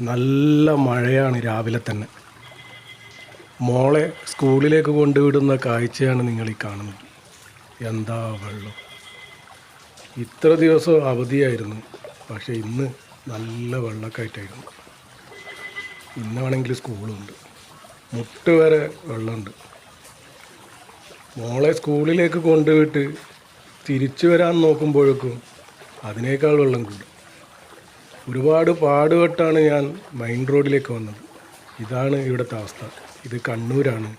നല്ല മഴയാണ് രാവിലെ തന്നെ. മോളെ സ്കൂളിലേക്ക് കൊണ്ടുവിടുന്ന കാഴ്ചയാണ് നിങ്ങൾ ഈ കാണുന്നത്. എന്താ വെള്ളം. ഇത്ര ദിവസം അവധിയായിരുന്നു. പക്ഷേ ഇന്ന് നല്ല വെള്ളക്കായിട്ടായിരുന്നു. ഇന്നാണെങ്കിൽ സ്കൂളുണ്ട് മുട്ട് വരെ വെള്ളമുണ്ട്. മോളെ സ്കൂളിലേക്ക് കൊണ്ടുപോയിട്ട് തിരിച്ചു വരാൻ നോക്കുമ്പോഴേക്കും അതിനേക്കാൾ വെള്ളം കൂടും. ഒരുപാട് പാടുപെട്ടാണ് ഞാൻ മെയിൻ റോഡിലേക്ക് വന്നത്. ഇതാണ് ഇവിടുത്തെ അവസ്ഥ. ഇത് കണ്ണൂരാണ്.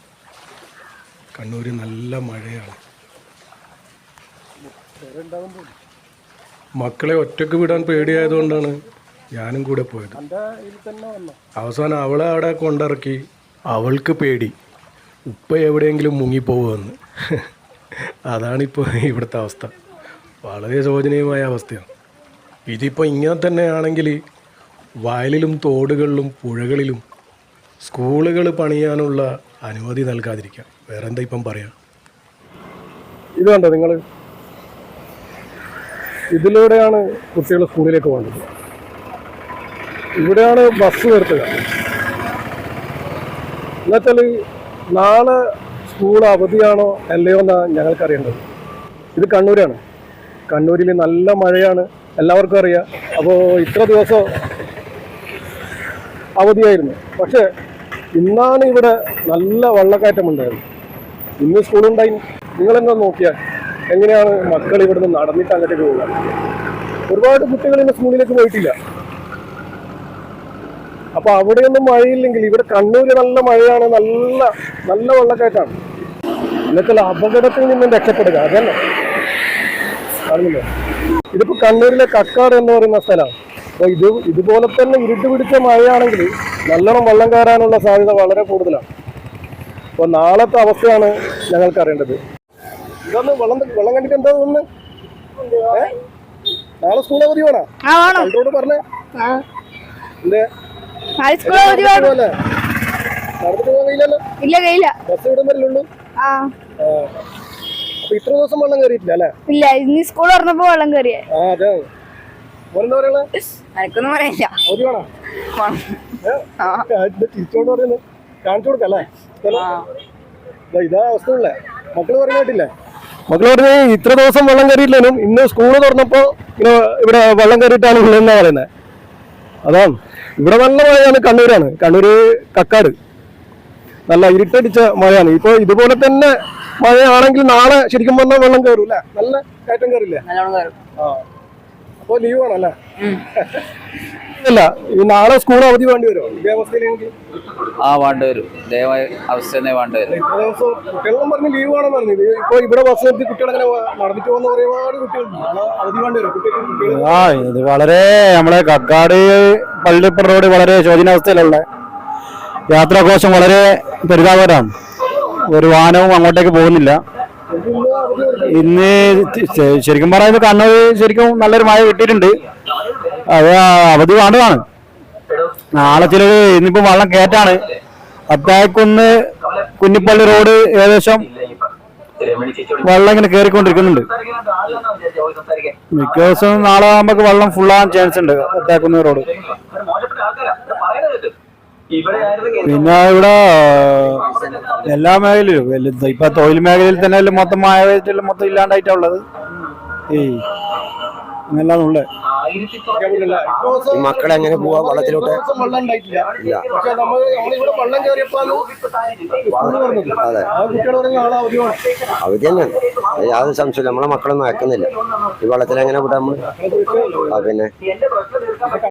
കണ്ണൂർ നല്ല മഴയാണ്. മക്കളെ ഒറ്റയ്ക്ക് വിടാൻ പേടിയായതുകൊണ്ടാണ് ഞാനും കൂടെ പോയത്. അവസാനം അവളെ അവിടെ കൊണ്ടിറക്കി. അവൾക്ക് പേടി. ഉപ്പ എവിടെയെങ്കിലും മുങ്ങിപ്പോവുമെന്ന്. അതാണിപ്പോൾ ഇവിടുത്തെ അവസ്ഥ. വളരെ ശോചനീയമായ അവസ്ഥയാണ്. ഇതിപ്പോൾ ഇങ്ങനെ തന്നെയാണെങ്കിൽ വയലിലും തോടുകളിലും പുഴകളിലും സ്കൂളുകൾ പണിയാനുള്ള അനുമതി നൽകാതിരിക്കാം. വേറെ എന്താ ഇപ്പം പറയാം? ഇത് കണ്ടോ നിങ്ങൾ ഇതിലൂടെയാണ് കുട്ടികൾ സ്കൂളിലേക്ക് പോകുന്നത് ഇവിടെയാണ് ബസ് നിർത്തുക. എന്നുവെച്ചാൽ നാളെ സ്കൂൾ അവധിയാണോ അല്ലയോ എന്നാണ് ഞങ്ങൾക്കറിയേണ്ടത്. ഇത് കണ്ണൂരാണ്. കണ്ണൂരിൽ നല്ല മഴയാണ് എല്ലാവർക്കും അറിയാം. അപ്പോൾ ഇത്ര ദിവസം അവധിയായിരുന്നു. പക്ഷേ ഇന്നാണ് ഇവിടെ നല്ല വെള്ളക്കയറ്റമുണ്ടായത് ഇന്ന് സ്കൂളുണ്ടായി നിങ്ങളെന്താ നോക്കിയാൽ എങ്ങനെയാണ് മക്കൾ ഇവിടുന്ന് നടന്നിട്ട് അങ്ങോട്ടേക്ക് പോകുക ഒരുപാട് കുട്ടികൾ ഇന്ന് സ്കൂളിലേക്ക് പോയിട്ടില്ല. അപ്പൊ അവിടെയൊന്നും മഴയില്ലെങ്കിൽ ഇവിടെ കണ്ണൂര് നല്ല മഴയാണ് നല്ല നല്ല വെള്ളക്കയറ്റാണ് ഇന്നത്തെ അപകടത്തിൽ നിന്നും രക്ഷപ്പെടുക അതന്നെ കാണുന്നില്ലേ? ഇതിപ്പോ കണ്ണൂരിലെ കക്കാട് എന്ന് പറയുന്ന സ്ഥലമാണ് അപ്പൊ ഇത് ഇതുപോലെ തന്നെ ഇരുട്ട് പിടിച്ച മഴയാണെങ്കിൽ നല്ലോണം വെള്ളം കയറാനുള്ള സാധ്യത വളരെ കൂടുതലാണ്. അപ്പൊ നാളത്തെ അവസ്ഥയാണ് ഞങ്ങൾക്ക് അറിയേണ്ടത്. ഇതൊന്ന് വെള്ളം വെള്ളം കണ്ടിട്ട് എന്താ തോന്നുന്നു? നാളെ സ്കൂൾ അവധി വേണോ? കണ്ടോട് പറഞ്ഞേ. എന്തേ? നടന്നിട്ട് പോകാൻ കഴിയില്ലല്ലോ ബസ് ഇവിടം അപ്പൊ ഇത്ര ദിവസം വെള്ളം കയറിയിട്ടില്ല അല്ലേ? ഇല്ല സ്കൂൾ തുറന്നപ്പോ വെള്ളം കയറിയേ ആ അതെ. മോനെന്താ പറയണേ എനിക്കൊന്നും പറയില്ല. അവധി വേണോ? തിരിച്ചോണ്ട് പറയുന്നത് കാണിച്ചു കൊടുക്കല്ലേ ഇതാ അവസ്ഥ ഉള്ളേ മക്കൾ പറഞ്ഞ് ഇത്ര ദിവസം വെള്ളം കയറിയില്ലേനും ഇന്ന് സ്കൂൾ തുറന്നപ്പോ ഇവിടെ വെള്ളം കയറിയിട്ടാണ് ഉള്ളതെന്നാ പറയുന്നത് അതാണ് ഇവിടെ നല്ല മഴയാണ് കണ്ണൂരാണ്. കണ്ണൂര് കക്കാട്. നല്ല ഇരുട്ടടിച്ച മഴയാണ്. ഇപ്പൊ ഇതുപോലെ തന്നെ മഴയാണെങ്കിൽ നാളെ ശരിക്കും പറഞ്ഞാൽ വെള്ളം കയറും അല്ലേ? നല്ല കയറ്റം കയറില്ലേ ആ. അപ്പൊ ലീവ് ആണല്ലേ അല്ലേ? നാളെ സ്കൂൾ അവധി വേണ്ടി വരുമോ? ഇതേ ആ വേണ്ടി വരും. ദയവായി അവസ്ഥ തന്നെ വേണ്ടി വരും. ഇത്ര ദിവസം കുട്ടികളെല്ലാം പറഞ്ഞ് ലീവ് ആണെന്ന് പറഞ്ഞത് ഇപ്പൊ ഇവിടെ ബസ് നിർത്തി കുട്ടികൾ അങ്ങനെ നടന്നിട്ട് പോകുന്ന ഒരുപാട് കുട്ടികൾ അവധി വേണ്ടി വരും. ആ ഇത് വളരെ നമ്മളെ കക്കാട് പള്ളിപ്പുറ റോഡ് വളരെ ശോചനാവസ്ഥയിലുള്ള യാത്രാഘോഷം വളരെ പരിതാപകരമാണ് ഒരു വാഹനവും അങ്ങോട്ടേക്ക് പോകുന്നില്ല. ഇന്ന് ശരിക്കും പറയുന്നത് കണ്ണൂർ ശരിക്കും നല്ലൊരു മഴ കിട്ടിയിട്ടുണ്ട്. അത് അവധി വേണ്ടതാണ്. നാളെ ചില ഇന്നിപ്പോ വള്ളം കേറ്റാണ്. അത്തായക്കുന്ന് കുഞ്ഞിപ്പള്ളി റോഡ് ഏകദേശം വെള്ളം ഇങ്ങനെ കയറിക്കൊണ്ടിരിക്കുന്നുണ്ട് മിക്ക ദിവസവും നാളെ നമുക്ക് വെള്ളം ഫുള്ളാകാൻ ചാൻസ് ഉണ്ട് അത്താക്കുന്ന റോഡ്. പിന്നെ ഇവിടെ എല്ലാ മേഖലയിലും ഇപ്പൊ തൊഴിൽ മേഖലയിൽ തന്നെ മൊത്തം മായ മൊത്തം ഇല്ലാണ്ടായിട്ടാ ഉള്ളത്. ഏയ് അങ്ങനെല്ലാം ഉള്ളത് ഈ മക്കളെ എങ്ങനെ പോവാ വള്ളത്തിലോട്ട്? അതെ. അവധി തന്നെ തന്നെയാണ് യാതൊരു സംശയമില്ല നമ്മളെ മക്കളൊന്നും അയക്കുന്നില്ല. ഈ വള്ളത്തിൽ എങ്ങനെ വിടാം നമ്മൾ ആ പിന്നെ?